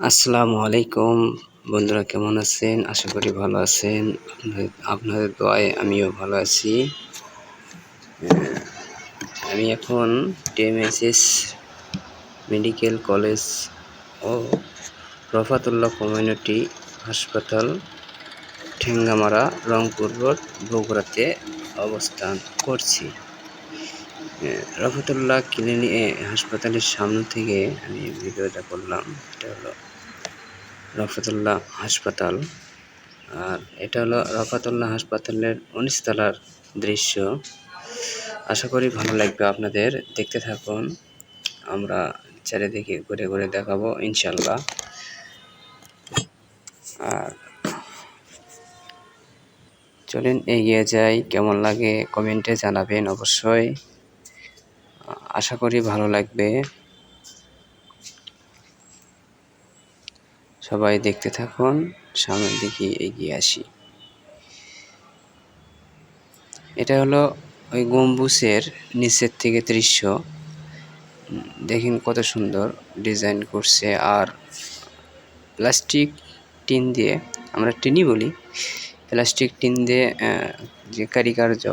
আসসালামু আলাইকুম। বন্ধুরা কেমন আছেন? আশা করি ভালো আছেন। আপনাদের- দোয়ায় আমিও ভালো আছি। আমি এখন টিএমএসএস মেডিকেল কলেজ ও রফাতুল্লাহ কমিউনিটি হাসপাতাল ঠেঙ্গামারা রংপুর রোড বগুড়াতে অবস্থান করছি। আহ, রফাতুল্লাহ ক্লিনিক হাসপাতালের সামনে থেকে আমি ভিডিওটা করলাম। এটা হলো রফাতুল্লাহ হাসপাতাল। আর এটা হলো রফাতুল্লাহ হাসপাতালের উনিশতলার দৃশ্য। আশা করি ভালো লাগবে আপনাদের। দেখতে থাকুন। আমরা চারিদিকে ঘুরে ঘুরে দেখাবো ইনশাল্লাহ আর চলেন এগিয়ে যাই। কেমন লাগে কমেন্টে জানাবেন অবশ্যই। আশা করি ভালো লাগবে। সবাই দেখতে থাকুন, সামনের দিকে এগিয়ে আসি। এটা হলো ওই গম্বুজের নিচের থেকে দৃশ্য। দেখেন কত সুন্দর ডিজাইন করছে আর প্লাস্টিক টিন দিয়ে, আমরা টিনই বলি, প্লাস্টিক টিন দিয়ে যে কারিকার্য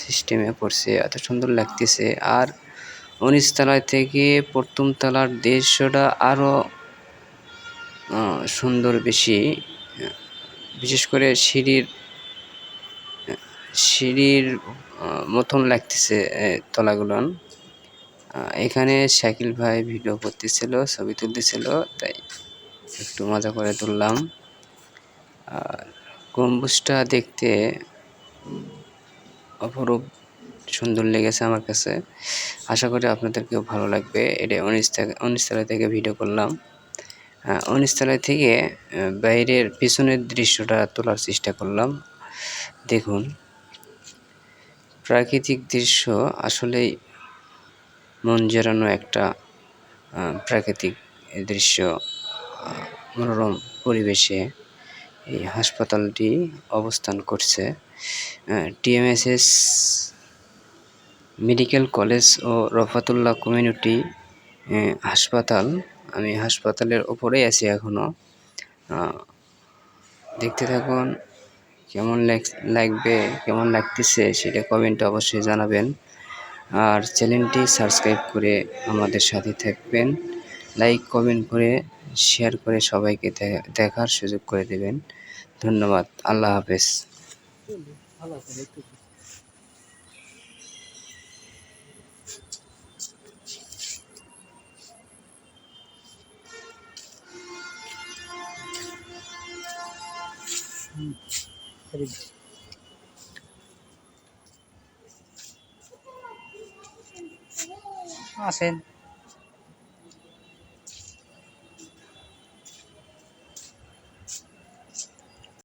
সিস্টেমে করছে এত সুন্দর লাগতেছে। আর উনিশ তলায় থেকে প্রথম তলার দৃশ্যটা আরও সুন্দর বেশি বিশেষ করে সিঁড়ির সিঁড়ির মতন লাগতেছে আহ, তলাগুলন। এখানে শাকিল ভাই ভিডিও করতেছিল ছবি তুলতেছিল তাই একটু মজা করে তুললাম। আর গম্বুজটা দেখতে অপরূপ সুন্দর লেগেছে আমার কাছে। আশা করি আপনাদেরকেও ভালো লাগবে। এটা উনিশ তলা থেকে ভিডিও করলাম। উনিশ তলা থেকে বাইরের পিছনের দৃশ্যটা তোলার চেষ্টা করলাম। দেখুন, প্রাকৃতিক দৃশ্য আসলেই মন জেরানো একটা প্রাকৃতিক দৃশ্য মনোরম পরিবেশে এই হাসপাতালটি অবস্থান করছে। টিএমএসএস মেডিকেল কলেজ ও রফাতুল্লাহ কমিউনিটি হাসপাতাল আমি হাসপাতালের ওপরেই আছি এখনও দেখতে থাকুন, কেমন লাগবে, কেমন লাগতেছে সেটা কমেন্টে অবশ্যই জানাবেন। আর চ্যানেলটি সাবস্ক্রাইব করে আমাদের সাথে থাকবেন। লাইক কমেন্ট করে শেয়ার করে সবাইকে দেখার সুযোগ করে দেবেন। ধন্যবাদ, আল্লাহ হাফেজ। Very good. Asin.